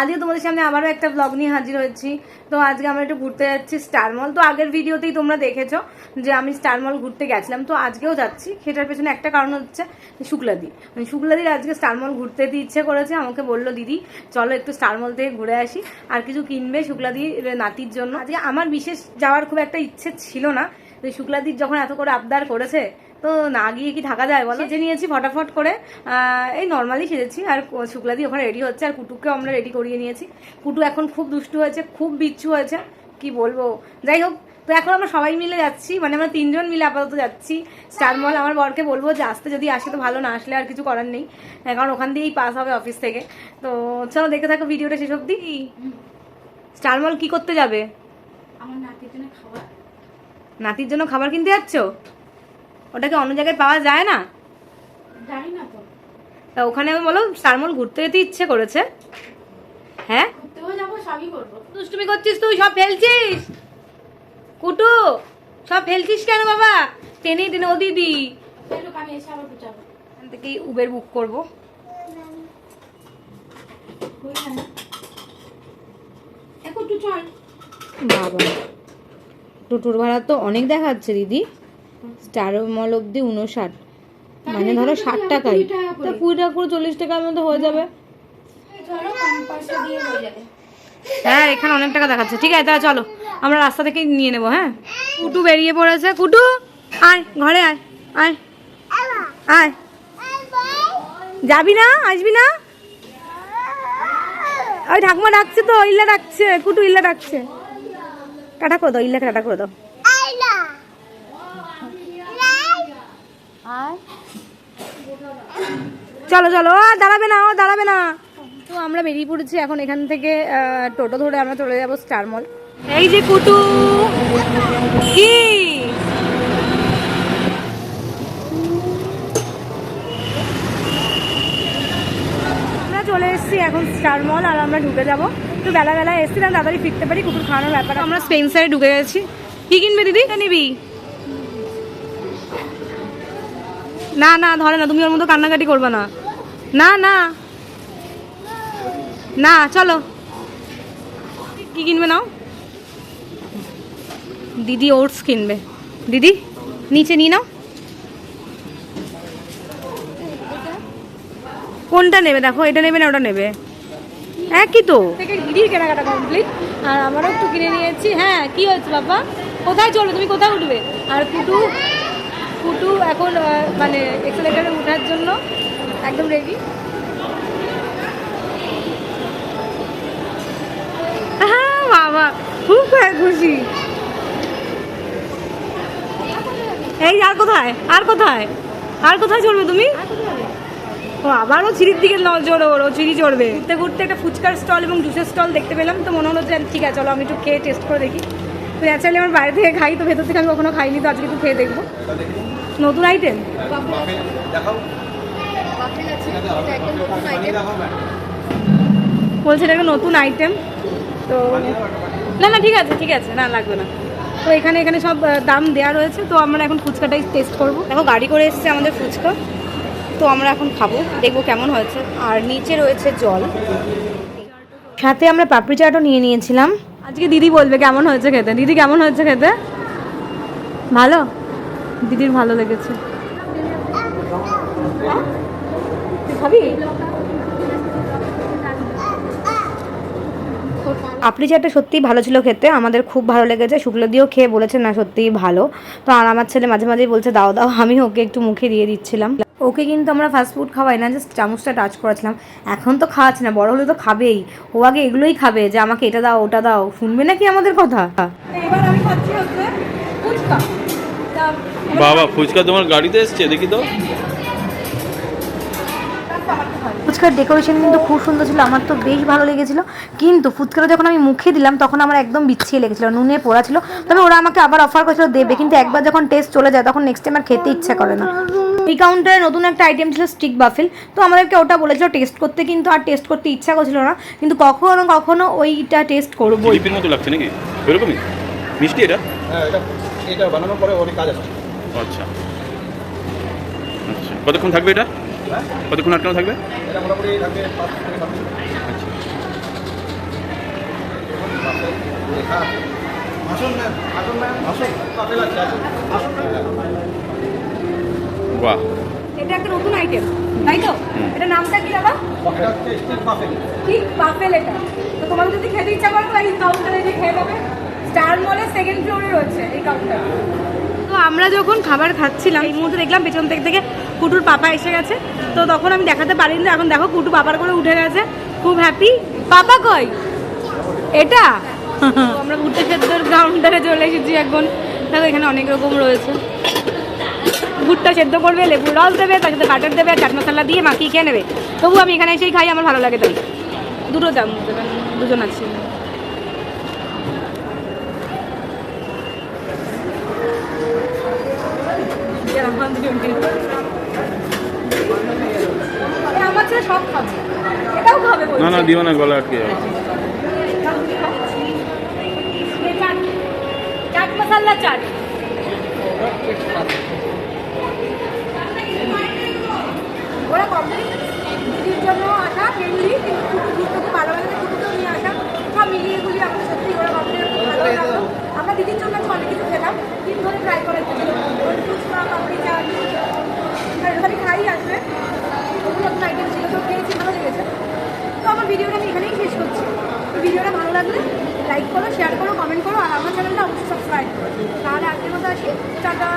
আজকে তোমাদের সামনে আবারও একটা ব্লগ নিয়ে হাজির হয়েছি। তো আজকে আমরা একটু ঘুরতে যাচ্ছি স্টার মল তো আগের ভিডিওতেই তোমরা দেখেছ যে আমি স্টার মল ঘুরতে গেছিলাম। তো আজকেও যাচ্ছি। সেটার পেছনে একটা কারণ হচ্ছে শুক্লাদি। মানে শুক্লাদির আজকে স্টার মল ঘুরতে যেতে ইচ্ছে করেছে। আমাকে বলল, দিদি, চলো একটু স্টার মল থেকে ঘুরে আসি। আর কিছু কিনবে শুক্লাদির নাতির জন্য। আজকে আমার বিশেষ যাওয়ার খুব একটা ইচ্ছে ছিল না। শুক্লাদির যখন এত করে আবদার করেছে তো না গিয়ে কি থাকা যায় বলো? সেজে নিয়েছি ফটাফট করে। এই নর্মালি সেজেছি। আর ক- শুক্লাদি ওখানে রেডি হচ্ছে। আর কুটুকে আমরা রেডি করিয়ে নিয়েছি। কুটু এখন খুব দুষ্টু হয়েছে খুব বিচ্ছু হয়েছে। কি বলব? যাই হোক তো এখন আমরা সবাই মিলে যাচ্ছি। মানে আমরা তিনজন মিলে আপাতত যাচ্ছি। স্টার মল আমার বরকে বলব যে আসতে যদি আসে তো ভালো না আসলে আর কিছু করার নেই। হ্যাঁ, কারণ ওখান দিয়েই পাস হবে অফিস থেকে। তো চলো দেখে থাকো ভিডিওটা শেষ অব্দি স্টার মল কি করতে যাবে? আমার নাতির জন্য খাবার। নাতির জন্য খাবার কিনতে যাচ্ছ? ওটাকে অন্য জায়গায় পাওয়া যায় না? জানি না তো। তা ওখানে বলো স্টারমল ঘুরতে যেতে ইচ্ছে করেছে। হ্যাঁ? ঘুরতেও যাব সবই করব। দুষ্টুমি করছিস তুই সব ফেলছিস? কুটু সব ফেলছিস কেন বাবা? টেনে টেনে ও দিদি এখান থেকেই উবের বুক করব। বাবা। টোটোর ভাড়া তো অনেক দেখাচ্ছে দিদি। স্টার মল অব্দি উনষাট মানে ধরো ষাট টাকাই। তা কুড়ি টাকা করে চল্লিশ টাকার মধ্যে হয়ে যাবে। হয়ে যাবে। হ্যাঁ এখানে অনেক টাকা দেখাচ্ছে। ঠিক আছে তাহলে চলো। আমরা রাস্তা থেকেই নিয়ে নেব হ্যাঁ? কুটু বেরিয়ে পড়েছে। কুটু আয় ঘরে আয় আয়। আয়। যাবি না? আসবি না? ওই ঠাকুমা ডাকছে তো ইল্লা ডাকছে। কুটু ইল্লা ডাকছে। টাটা করে দাও ইল্লাকে টাটা করে দাও। আয় চলো চলো ও দাঁড়াবে না ও দাঁড়াবে না। তো আমরা বেরিয়ে পড়েছি এখন এখান থেকে টোটো ধরে আমরা চলে যাব স্টার মল। এই যে কুটু কি? আমরা চলে এসেছি এখন স্টার মল আর আমরা ঢুকে যাব। তো বেলা বেলা এসেছিলাম তাড়াতাড়ি ফিরতে পারি কুকুর খাওয়ানোর ব্যাপার আমরা স্পেন্সারে ঢুকে গেছি। কি কিনবে দিদি? নিবি। না না, ধরে না, তুমি ওর মতো কান্নাকাটি করবে না। না না। না, চলো। কি কিনবে নাও? দিদি ওটস কিনবে। দিদি, নিচে নিয়ে নাও। কোনটা নেবে দেখো, এটা নেবে না, ওটা নেবে। একই তো? থেকে দিদির কেনাকাটা কমপ্লিট আর আমারও একটু কিনে নিয়েছি হ্যাঁ কি হয়েছে বাবা? কোথায় চলবে তুমি কোথায় উঠবে? আর কুটু? কুটু এখন মানে এক্সেলেটারে ওঠার জন্য একদম রেডি হ্যাঁ বাবা খুব খুশি। এই আর কোথায়? আর কোথায়? আর কোথায় চড়বে তুমি? ও আবারও সিঁড়ির দিকে নজর ওর ও সিঁড়ি চড়বে। ঘুরতে ঘুরতে একটা ফুচকার স্টল এবং জুসের স্টল দেখতে পেলাম তো মনে হলো যে ঠিক আছে চলো আমি একটু খেয়ে টেস্ট করে দেখি। তো ন্যাচারালি আমার বাইরে থেকে খাই, তো ভেতর থেকে আমি কখনো খাইনি, তো আজকে একটু খেয়ে দেখব। নতুন আইটেম বলছে এটা একটা নতুন আইটেম তো না না, ঠিক আছে ঠিক আছে, না, লাগবে না। তো এখানে এখানে সব দাম দেওয়া রয়েছে, তো আমরা এখন ফুচকাটাই টেস্ট করব। দেখো, গাড়ি করে এসেছে আমাদের ফুচকা, তো আমরা এখন খাব, দেখব কেমন হয়েছে। আর নিচে রয়েছে জল। সাথে আমরা পাপড়ি চাটও নিয়ে নিয়েছিলাম। আজকে দিদি বলবে কেমন হয়েছে খেতে। দিদি কেমন হয়েছে খেতে? ভালো? দিদির ভালো লেগেছে। আপনি চাটটা সত্যিই ভালো ছিল খেতে, আমাদের খুব ভালো লেগেছে। শুক্লো দিয়েও খেয়ে বলেছে, না, সত্যিই ভালো। তো আর আমার ছেলে মাঝে মাঝেই বলছে, দাও দাও। আমি ওকে একটু মুখে দিয়ে দিচ্ছিলাম। ওকে কিন্তু আমরা ফাস্ট ফুড খাওয়াই না জাস্ট চামচটা টাচ করেছিলাম। এখন তো খাওয়াচ্ছে না বড় হলে তো খাবেই। ও আগে এগুলোই খাবে যে আমাকে এটা দাও ওটা দাও। শুনবে নাকি আমাদের কথা? এবার আমি খাচ্ছি হচ্ছে ফুচকা। বাবা ফুচকা তোমার গাড়িতে এসছে? দেখি তো। ফুচকার ডেকোরেশন কিন্তু খুব সুন্দর ছিল আমার তো বেশ ভালো লেগেছিল। কিন্তু ফুচকাটা যখন আমি মুখে দিলাম তখন আমার একদম বিছিয়ে লেগেছিল নুনে পোড়া ছিল। তবে ওরা আমাকে আবার অফার করেছিল দেবে। কিন্তু একবার যখন টেস্ট চলে যায় তখন নেক্সট টাইম আর খেতে ইচ্ছা করে না। এই কাউন্টারে নতুন একটা আইটেম ছিল স্টিক বাফেল তো আমাদেরকে ওটা বলেছিল টেস্ট করতে কিন্তু আর টেস্ট করতে ইচ্ছা করছিল না। কিন্তু কখনো কখনো ওইটা টেস্ট করবোই। জিলিপির মতো লাগছে নাকি? এরকমই? মিষ্টি এটা? হ্যাঁ এটা এটা বানানোর পরে অনেক কাজ আছে। আচ্ছা। আচ্ছা। কতক্ষণ থাকবে এটা? হ্যাঁ? কতক্ষণ আটকানো থাকবে? এটা মোটামুটি থাকবে পাঁচ থেকে সাত মিনিট। আচ্ছা। হ্যাঁ। আসুন ম্যাম আসুন ম্যাম। আসুন। কাপে লাগছে আসুন আসুন ম্যাম বাহ এটা একটা নতুন আইটেম তাই তো। এটা নামটা কি বাবা? এটা হচ্ছে স্টিল কাপে কি? বাফেল এটা। তো তোমাদের যদি খেতে ইচ্ছা করে তো এই কাউন্টারে যে খেয়ে নেবে। স্টার মলের সেকেন্ড ফ্লোরে রয়েছে এই কাউন্টার তো আমরা যখন খাবার খাচ্ছিলাম এই মুহূর্তে দেখলাম পেছন থেকে থেকে কুটুর পাপা এসে গেছে। তো তখন আমি দেখাতে পারিনি এখন দেখো কুটু পাপার করে উঠে গেছে। খুব হ্যাপি পাপা কই? এটা? তো আমরা ভুট্টা সেদ্ধর কাউন্টারে চলে এসেছি এখন। দেখো এখানে অনেক রকম রয়েছে। গুড়টা সেদ্ধ করবে লেবুর রস দেবে তার সাথে বাটার দেবে আর চাট মশলা দিয়ে মাখিয়ে খেয়ে নেবে। তবু আমি এখানে এসেই খাই আমার ভালো লাগে তাই। দুটো দাম দুজন আছে। না না দিও না গলা আটকে যাবে। চাট মশালা চাট। ভিডিওটা আমি এখানেই শেষ করছি। তো ভিডিওটা ভালো লাগলে লাইক করো শেয়ার করো কমেন্ট করো, আর আমার চ্যানেলটা অবশ্যই সাবস্ক্রাইব করো। তাহলে আজকের মতো আসি। টাটা।